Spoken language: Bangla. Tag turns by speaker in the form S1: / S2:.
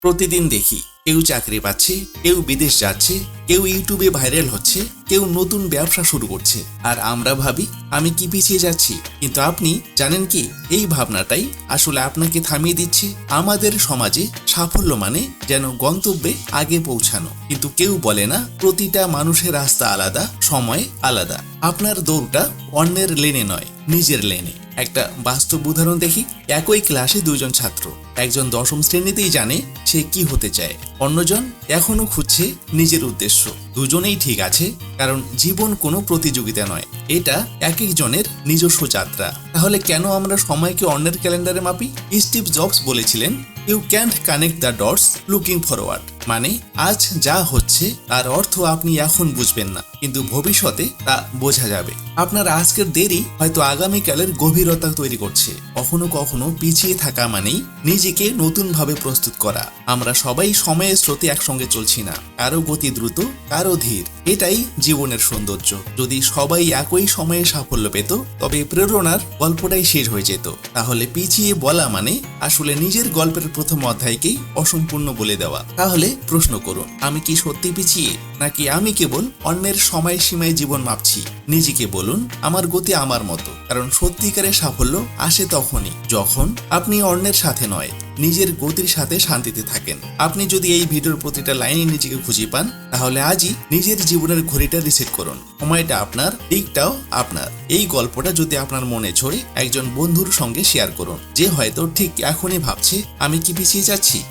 S1: প্রতিদিন দেখি। কেউ চাকরি পাচ্ছে, কেউ বিদেশ যাচ্ছে, কেউ ইউটিউবে ভাইরাল হচ্ছে, কেউ নতুন ব্যবসা শুরু করছে। আর আমরা ভাবি, আমি কি পিছিয়ে যাচ্ছি? কিন্তু আপনি জানেন কি? এই ভাবনাটাই আসলে আপনাকে থামিয়ে দিচ্ছে আমাদের সমাজে সাফল্য মানে যেন গন্তব্যে আগে পৌঁছানো। কিন্তু কেউ বলে না, প্রতিটা মানুষের রাস্তা আলাদা, সময় আলাদা। আপনার দৌড়টা অন্যের লেনে নয়, নিজের লেনে। একটা বাস্তব উদাহরণ দেখি। একই ক্লাসে দুজন ছাত্র। একজন দশম শ্রেণীতেই জানে সে কি হতে চায়। অন্যজন এখনও খুঁজছে নিজের উদ্দেশ্য। দুজনেই ঠিক আছে, কারণ জীবন কোনো প্রতিযোগিতা নয়। এটা এক একজনের নিজস্ব যাত্রা। তাহলে কেন আমরা সময়কে অন্যের ক্যালেন্ডারে মাপি? স্টিভ জবস বলেছিলেন you can't connect the dots looking forward মানে আজ যা হচ্ছে, তার অর্থ আপনি এখন বুঝবেন না। কিন্তু ভবিষ্যতে তা বোঝা যাবে। আপনার আজকের দেরি হয়তো আগামীকালের গভীরতা তৈরি করছে। কখনো কখনো পিছিয়ে থাকা মানেই নিজেকে নতুনভাবে প্রস্তুত করা। আমরা সবাই সময়ের স্রোতে একসঙ্গে চলছি না। কারও গতি দ্রুত, কারও ধীর। এটাই জীবনের সৌন্দর্য। যদি সবাই একই সময়ে সাফল্য পেত, তবে প্রেরণার গল্পটাই শেষ হয়ে যেত। তাহলে পিছিয়ে বলা মানে আসলে নিজের গল্পের প্রথম অধ্যায়কেই অসম্পূর্ণ বলে দেওয়া। তাহলে প্রশ্ন করুন, আমি কি সত্যি পিছিয়ে, নাকি আমি কেবল অন্যের সময় সীমায় জীবন মাপছি? নিজেকে বলুন, আমার গতি আমার মতো, কারণ সত্যিকারের সাফল্য আসে তখনই, যখন আপনি অন্যের সাথে নয়। নিজের গতির সাথে শান্তিতে থাকেন। আপনি যদি এই ভিডিওর প্রতিটা লাইনে নিজেকে খুঁজে পান, তাহলে আজই নিজের জীবনের ঘড়িটা রিসেট করুন। সময়টা আপনার, দিকটাও আপনার। এই গল্পটা যদি আপনার মনে ছড়ে, একজন বন্ধুর সঙ্গে শেয়ার করুন। যে হয়তো ঠিক এখনই ভাবছে, আমি কি পিছিয়ে যাচ্ছি?